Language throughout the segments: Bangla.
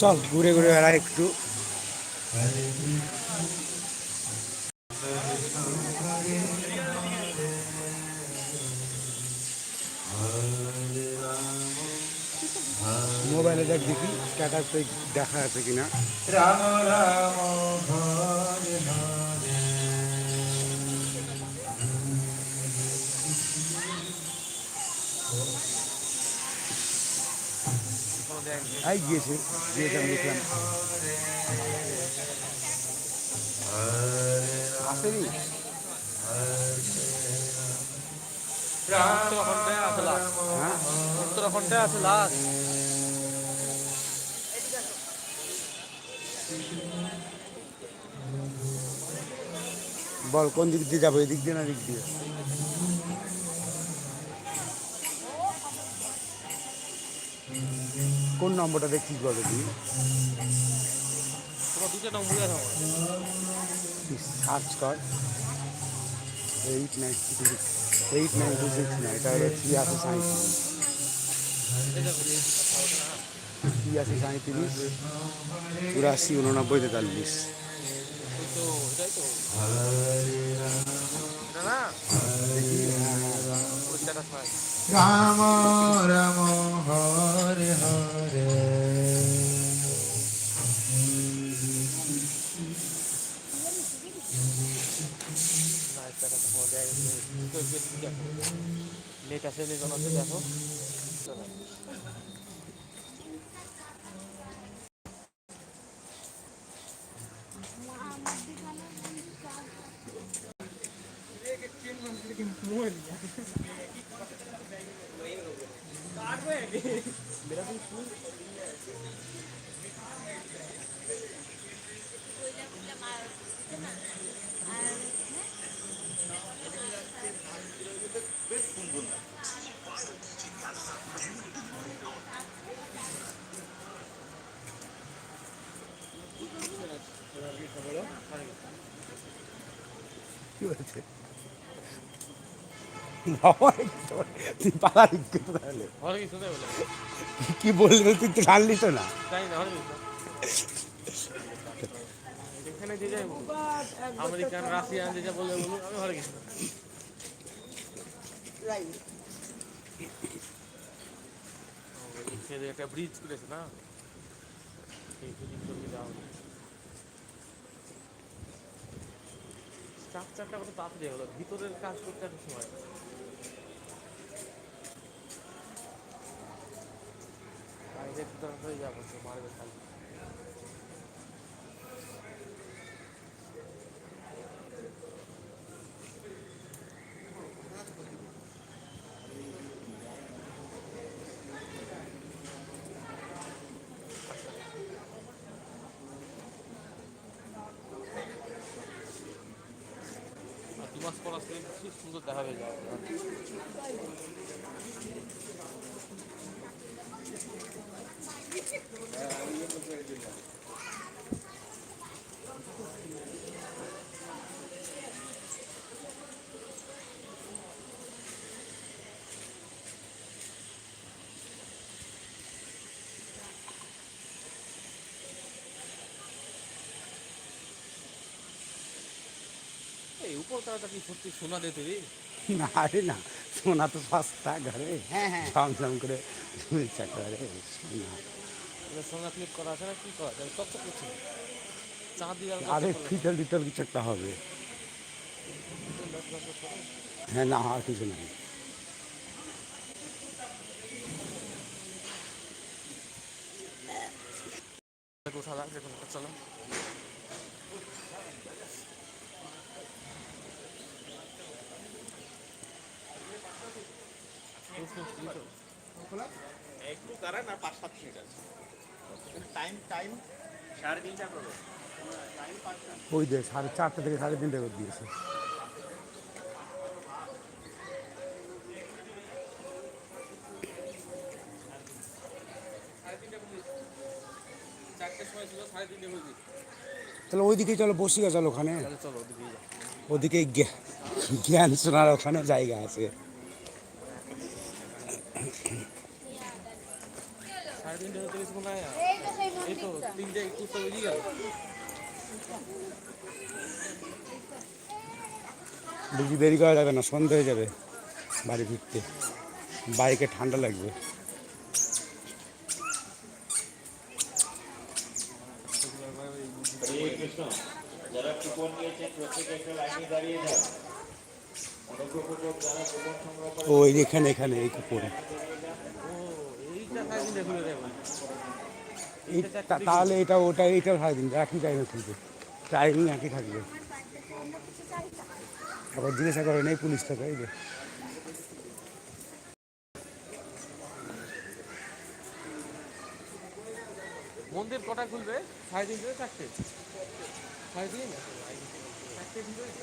চল, ঘুরে ঘুরে বেড়া একটু। মোবাইলে দেখ দেখি স্ট্যাটাস দেখা আছে কিনা। রাম রাম হরে হরে এই গিয়েছে গিয়েছে আমি দেখলাম আসেনি বল, কোন দিক দিয়ে যাব? এদিক দিয়ে না দিক দিয়ে? কোন নম্বরটা দেখছিস বলো তুমি সার্চ কর eight nine eight nine two six nine এটা হলো ছিয়াশি সাঁত্রিশ ছিয়াশি সাঁত্রিশ চুরাশি উননব্বই তেতাল্লিশ। না? নাই রাম রাম নেট আছে নেট আছে দেখো কি বলছে তুই তাহলে? কি বলবে তুই তো জানলি তো না। এখানে যে যাই আমেরিকান রাশিয়ান যে যা বলে বলুন আমি হরে কিছু একটা ব্রিজ করেছে না? সেই ব্রিজ করতে যাওয়া স্ট্রাকচারটা কত তাড়াতাড়ি হলো ভিতরের কাজ করতে একটা সময়। বাইরের ভিতরে হয়ে যাব মারবে খালি আসলে খুব সুন্দর দেখা হয়ে যাবে এই কি সত্যি সোনা দিতে রে না রে না সোনা তো সস্তা ঘরে। হ্যাঁ হ্যাঁ। সামসাম করে ইচ্ছা করে সোনা। এটা সোনা ক্লিক করা আছে না কি করা আছে চকচক করছে। চাঁদ দিয়ে আরে করে। ফিটল কিছু একটা হবে। হ্যাঁ না আর কিছু নাই উঠা যাক চলো। একটু দাঁড়ান আর পাঁচ সাত মিনিট আছে। টাইম টাইম সাড়ে তিনটা করব ওই দে সাড়ে চারটে থেকে সাড়ে তিনটে করে দিয়েছে। তাহলে ওইদিকে চলো বসিয়া চলো ওখানে। তাহলে চলো ওদিকে জ্ঞান শোনার ওখানে জায়গা আছে। সাড়ে দেরি করা যাবে না, সন্ধে হয়ে যাবে বাড়ি ফিরতে। বাইকে ঠান্ডা লাগবে। যারা কুপন নিয়েছেন প্রত্যেকে একটা লাইনে দাঁড়িয়ে যান ও এখানে এখানে, এই তা- তাহলে এটা, ওটা এইটা সাড়ে একই টাইমে খুলবে টাইমিং একই থাকবে। আবার জিজ্ঞাসা করেন এই পুলিশটাকে এই যে। মন্দির কটা খুলবে? সাড়ে তিনটে, চারটে? সাড়ে তিন চারটে।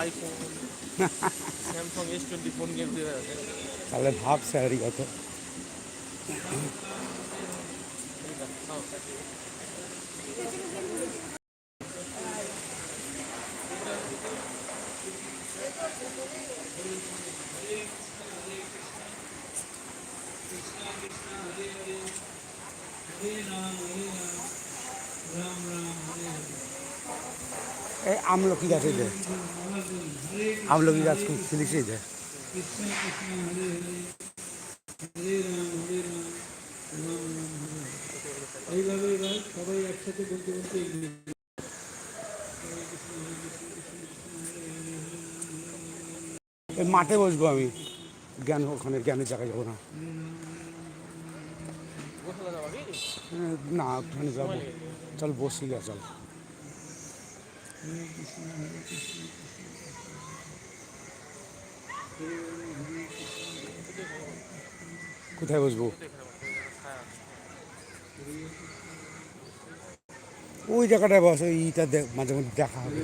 IPhone Samsung S twenty phone game তাহলে ভাব স্যালারি কত? এই আমলকি গাছ এই যে। আমলকি গাছ খুঁজছিলিস এই যে। মাঠে বসবো আমি। জ্ঞান, ওখানে জ্ঞানের জায়গায় যাব না। না, ওখানে যাব। চল, বসি কোথায় বসবো ওই জায়গাটায় বস ওই ইটা মাঝে মধ্যে দেখা হবে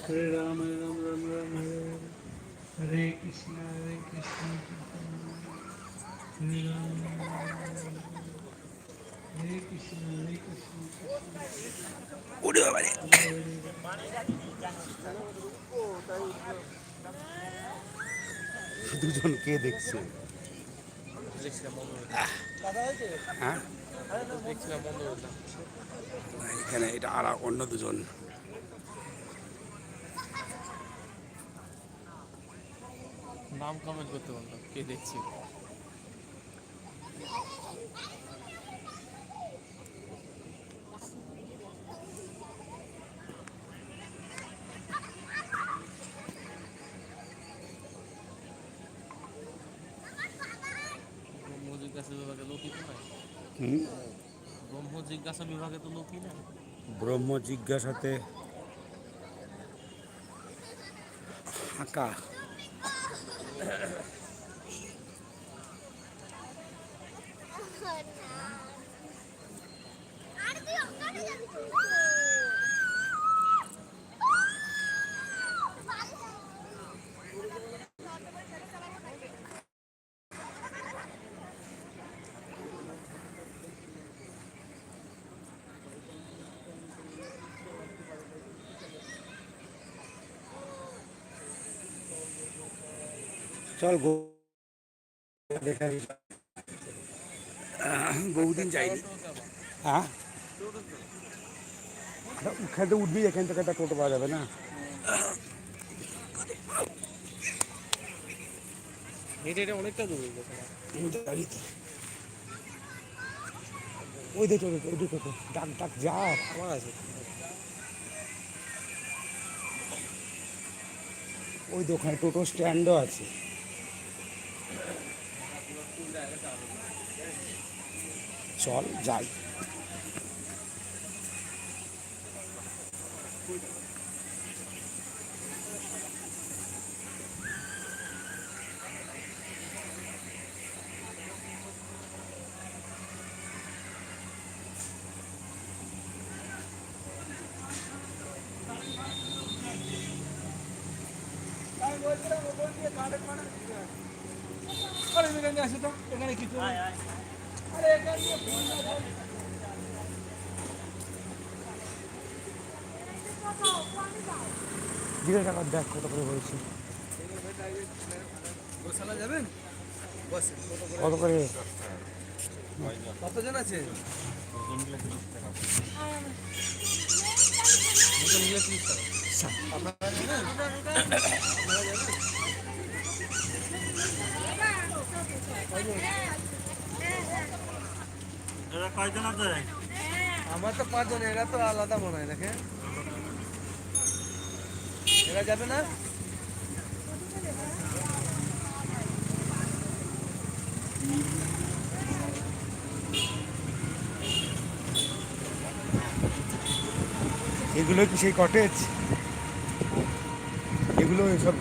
হরে রাম রাম রাম রাম হরে হরে কৃষ্ণ হরে কৃষ্ণ কৃষ্ণ দুজন কে দেখছে? হ্যাঁ? এখানে এটা আর অন্য দুজন। নাম কমেন্ট করতে বলতো কে দেখছি? জিজ্ঞাসা বিভাগে লোকই তো নাই। ব্রহ্ম জিজ্ঞাসা বিভাগে তো লোকই নাই। ব্রহ্ম জিজ্ঞাসাতে ফাঁকা। চল দেখা বহুদিন যাইনি। হ্যাঁ? ওখানে উঠবি এখান থেকে একটা টোটো পাওয়া যাবে না? অনেকটা দূর ওই দেখো ওই দেখো ডাক ডাক যা। আমার আছে। ওই দোকানে টোটো স্ট্যান্ডও আছে। চল যাই। দিলে টাকা দেখ কত করে বলছি কত করে? কতজন আছে? আমার তো পাঁচজন এরা তো আলাদা মনে হয় দেখে। যাবে না? এগুলো কি সেই কটেজ এগুলো সব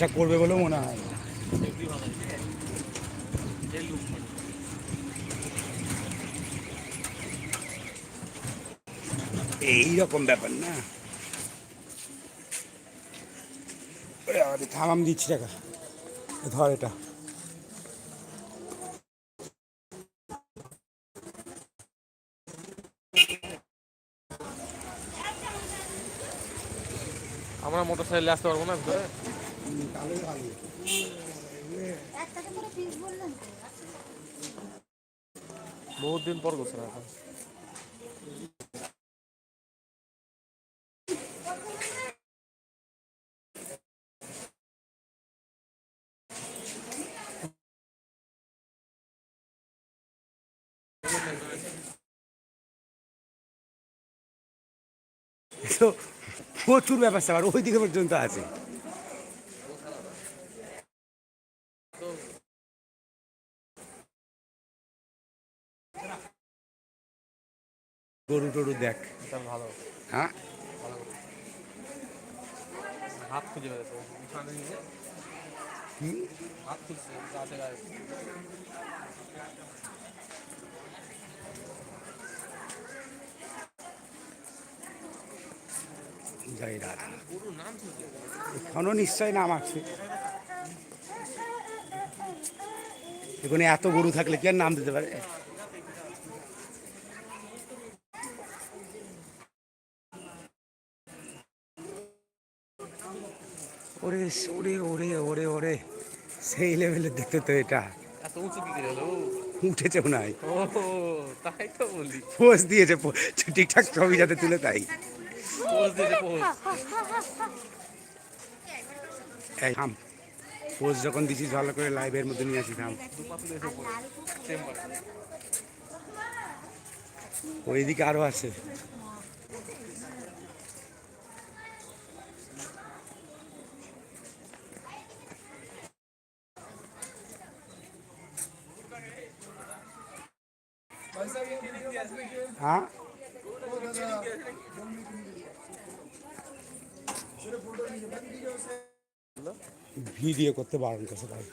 ক্লাসটা করবে বলেও মনে হয়। না। এই রকম ব্যাপার না। ওরে বাবারে, থাম দিচ্ছি টাকা। ধর এটা। আমরা মোটর সাইকেলে আসতে পারব না বহুত দিন পর গোসল এখন? প্রচুর ব্যাপার স্যাপার ওই দিকে পর্যন্ত আছে। গরু টরু দেখ। ভালো। হ্যাঁ? হাত খুঁজে বেড়াতে উঠানে নিয়ে কি? হাত খুঁজছে জয় রাধা। পুরো এখনও নিশ্চয় নাম আছে। এখানে এত গরু থাকলে কি আর নাম দিতে পারে? ওরে ওরে ওরে ওরে ওরে। সেই লেভেলের দেখতে তো এটা। এত উঁচু কি করে হলো? উঠেছে মনে ও তাই তো বলি। পোজ দিয়েছে ঠিকঠাক ছবি যাতে তুলে তাই। পোজ দিয়েছে পোজ। এই থাম। পোস্ট যখন দিছিস ভালো করে লাইভের মধ্যে নিয়ে আসিতাম চেম্বার ওইদিকে আরও আছে। হ্যাঁ ভিডিও করতে বারণ করছে ভাই